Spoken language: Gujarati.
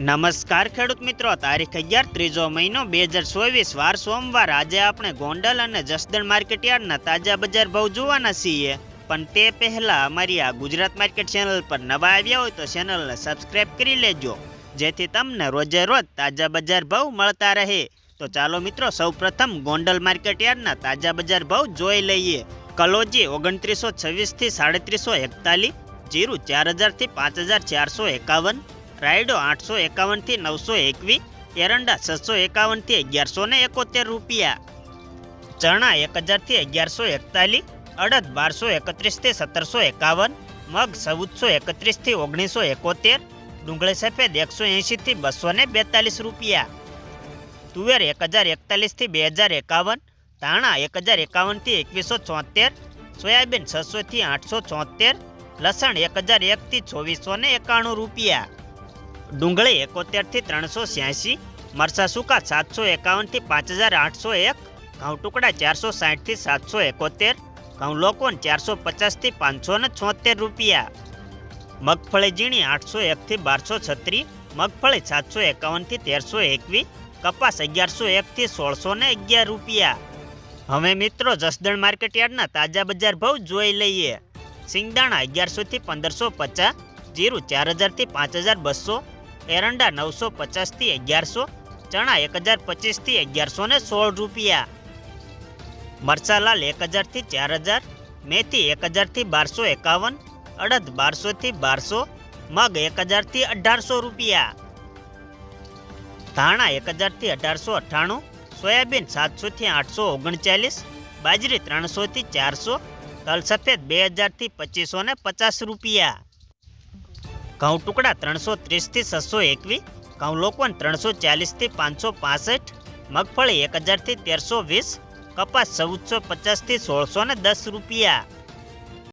નમસ્કાર ખેડૂત મિત્રો, તારીખ અગિયાર ત્રીજો મહિનો બે હજાર ચોવીસ, વાર સોમવાર. આજે આપણે ગોંડલ અને જસદણ માર્કેટ યાર્ડના તાજા બજાર ભાવ જોવાના છીએ. પણ તે પહેલાં અમારી આ ગુજરાત માર્કેટ ચેનલ પર નવા આવ્યા હોય તો ચેનલને સબસ્ક્રાઈબ કરી લેજો, જેથી તમને રોજે રોજ તાજા બજાર ભાવ મળતા રહે. તો ચાલો મિત્રો, સૌપ્રથમ ગોંડલ માર્કેટ યાર્ડના તાજા બજાર ભાવ જોઈ લઈએ. કલોજી ઓગણત્રીસો છવ્વીસથી સાડત્રીસો એકતાલીસ, જીરું ચાર હજારથી પાંચ હજાર ચારસો એકાવન રાયડો આઠસો એકાવનથી નવસો એકવીસ, એરંડા છસો એકાવનથી અગિયારસો ને એકોતેર રૂપિયા. ચણા એક હજારથી અગિયારસો એકતાલીસ, અડદ બારસો એકત્રીસથી સત્તરસો એકાવન, મગ ચૌદસો એકત્રીસથી ઓગણીસો એકોતેર, ડુંગળી સફેદ એકસો એંશીથી બસો ને બેતાલીસ રૂપિયા. તુવેર એક હજાર એકતાલીસથી બે હજાર એકાવન, ધાણા એક હજાર એકાવનથી એકવીસો ચોતેર, સોયાબીન છસોથી આઠસો ચોતેર, લસણ એક હજાર એકથી ચોવીસો ને એકાણું રૂપિયા. ડુંગળી એકોતેરથી ત્રણસો છ્યાસી મરસા સૂકા સાતસો એકાવનથી પાંચ હજાર આઠસો એક, ઘઉં ટુકડા ચારસો સાઠથી સાતસો એકોતેર, ઘઉં લોકોન ચારસો પચાસથી પાંચસો ને છોતેર રૂપિયા. મગફળી ઝીણી આઠસો એકથી બારસો છત્રીસ મગફળી સાતસો એકાવનથી તેરસો એકવીસ, કપાસ અગિયારસો એકથી સોળસો ને અગિયાર રૂપિયા. હવે મિત્રો જસદણ માર્કેટ યાર્ડના તાજા બજાર ભાવ જોઈ લઈએ. સિંગદાણા અગિયારસોથી પંદરસો પચાસ, જીરું ચાર હજારથી પાંચ હજાર બસો એરંડા નવસો પચાસથી અગિયારસો, ચણા એક હજાર પચીસથી અગિયારસો ને સોળ રૂપિયા. મરચાલાલ એક હજારથી ચાર હજાર, મેથી એક હજારથી બારસો એકાવન, અડદ બારસોથી બારસો, મગ એક હજારથી અઢારસો રૂપિયા. ધાણા એક હજારથી અઢારસો અઠ્ઠાણું, સોયાબીન સાતસોથી આઠસો ઓગણચાલીસ, બાજરી ત્રણસોથી ચારસો તલ સફેદ બે હજારથી પચીસો ને પચાસ રૂપિયા. ઘઉં ટુકડા ત્રણસો ત્રીસથી છસો એકવીસ, ઘઉં લોકોન ત્રણસો ચાલીસથી પાંચસો પાસઠ, મગફળી એક હજારથી તેરસો વીસ, કપાસ ચૌદસો પચાસથી સોળસો ને દસ રૂપિયા.